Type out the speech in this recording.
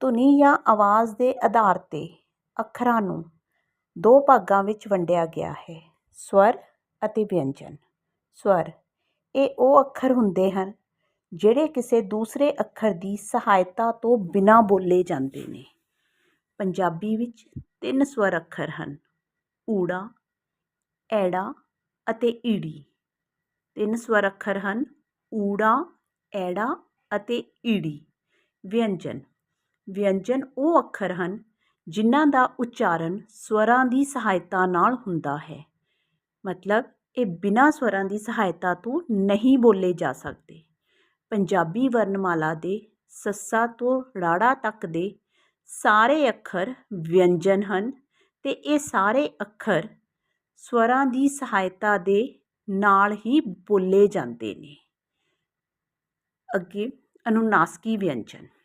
ਧੁਨੀ ਜਾਂ ਆਵਾਜ਼ ਦੇ ਆਧਾਰ 'ਤੇ ਅੱਖਰਾਂ ਨੂੰ ਦੋ ਭਾਗਾਂ ਵਿੱਚ ਵੰਡਿਆ ਗਿਆ ਹੈ, ਸਵਰ ਅਤੇ ਵਿਅੰਜਨ। ਸਵਰ, ਇਹ ਉਹ ਅੱਖਰ ਹੁੰਦੇ ਹਨ ਜਿਹੜੇ ਕਿਸੇ ਦੂਸਰੇ ਅੱਖਰ ਦੀ ਸਹਾਇਤਾ ਤੋਂ ਬਿਨਾਂ ਬੋਲੇ ਜਾਂਦੇ ਨੇ। ਪੰਜਾਬੀ ਵਿੱਚ ਤਿੰਨ ਸਵਰ ਅੱਖਰ ਹਨ, ਊੜਾ, ਐੜਾ ਅਤੇ ਈੜੀ। ਤਿੰਨ ਸਵਰ ਅੱਖਰ ਹਨ, ਊੜਾ, ਐੜਾ ਅਤੇ ਈੜੀ। ਵਿਅੰਜਨ ਵਿਅੰਜਨ ਉਹ ਅੱਖਰ ਹਨ ਜਿਨ੍ਹਾਂ ਦਾ ਉਚਾਰਨ ਸਵਰਾਂ ਦੀ ਸਹਾਇਤਾ ਨਾਲ ਹੁੰਦਾ ਹੈ। ਮਤਲਬ ਇਹ ਬਿਨਾਂ ਸਵਰਾਂ ਦੀ ਸਹਾਇਤਾ ਤੋਂ ਨਹੀਂ ਬੋਲੇ ਜਾ ਸਕਦੇ। ਪੰਜਾਬੀ ਵਰਣਮਾਲਾ ਦੇ ਸੱਸਾ ਤੋਂ ਰਾੜਾ ਤੱਕ ਦੇ ਸਾਰੇ ਅੱਖਰ ਵਿਅੰਜਨ ਹਨ ਅਤੇ ਇਹ ਸਾਰੇ ਅੱਖਰ ਸਵਰਾਂ ਦੀ ਸਹਾਇਤਾ ਦੇ ਨਾਲ ਹੀ ਬੋਲੇ ਜਾਂਦੇ ਨੇ। ਅੱਗੇ ਅਨੁਨਾਸਕੀ ਵਿਅੰਜਨ।